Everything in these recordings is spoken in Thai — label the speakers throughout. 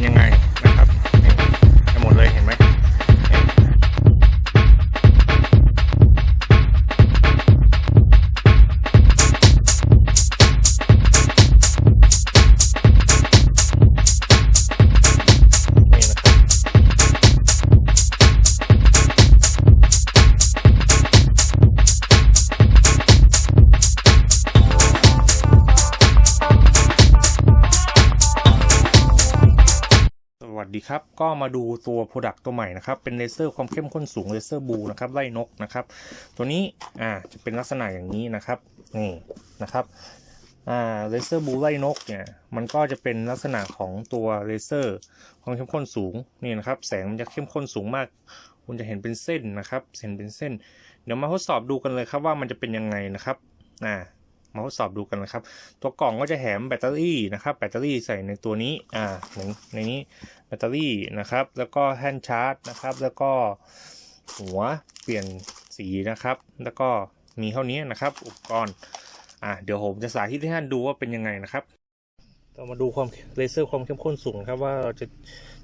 Speaker 1: yung. ัสดีครับ ก็มาดูตัวโปรดักต์ตัวใหม่นะครับ เป็นเลเซอร์ความเข้มข้นสูงเลเซอร์บูนะครับไล่นกนะครับ ตัวนี้อ่าจะเป็นลักษณะอย่างนี้นะครับนี่นะครับอ่าเลเซอร์บูไล่นกเนี่ยมันก็จะเป็นลักษณะของตัวเลเซอร์ความเข้มข้นสูงนี่นะครับ แสงมันจะเข้มข้นสูงมาก คุณจะเห็นเป็นเส้นนะครับเห็นเป็นเส้น เดี๋ยวมาทดสอบดูกันเลยครับว่ามันจะเป็นยังไงนะครับอ่ามาทดสอบดูกันนะครับ ตัวกล่องก็จะแถมแบตเตอรี่นะครับ แบตเตอรี่ใส่ในตัวนี้ อ่าในในนี้ แบตเตอรี่นะครับ แล้วก็แท่นชาร์จนะครับ แล้วก็หัวเปลี่ยนสีนะครับ แล้วก็มีเท่านี้นะครับ อุปกรณ์อะเดี๋ยวผมจะสาธิตให้ท่านดูว่าเป็นยังไงนะครับเรามาดูความเลเซอร์ความเข้มข้นสูงครับว่าเราจะ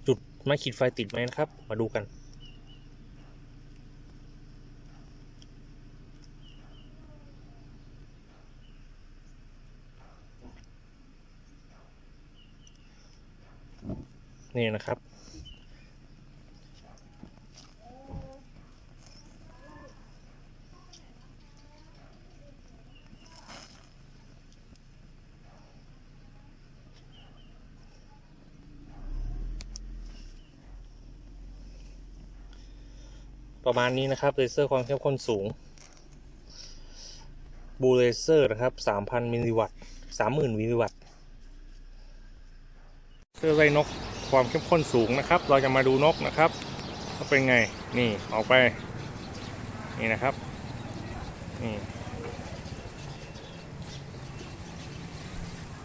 Speaker 1: จุดไม้ขีดไฟติดไหมนะครับ มาดูกัน นี่นะครับ ประมาณนี้นะครับเลเซอร์ความเข้มข้นสูงบูเลเซอร์นะครับ 3,000 มิลลิวัตต์ 30,000 มิลลิวัตต์เสื้อไล่นก ความเข้มข้นสูงนะครับ เราจะมาดูนกนะครับว่าเป็นไงนี่ออกไป นี่นะครับนี่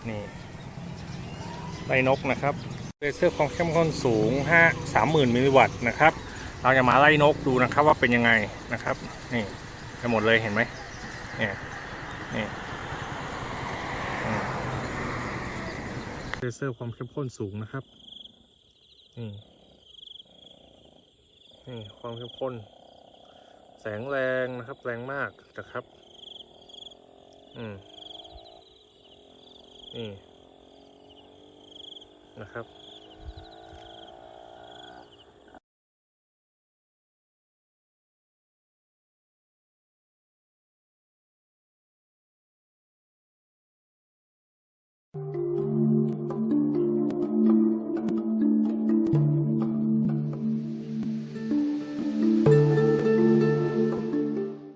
Speaker 1: นี่ไล่นกนะครับเลเซอร์ความเข้มข้นสูง5 30,000มิลลิวัตต์นะครับ เราจะมาไล่นกดูนะครับว่าเป็นยังไงนะครับ นี่ไปหมดเลยเห็นไหมเนี่ยนี่เลเซอร์ความเข้มข้นสูงนะครับ นี่นี่ความเข้มข้น แสงแรงนะครับ แรงมากนะครับ อืม นี่ นะครับ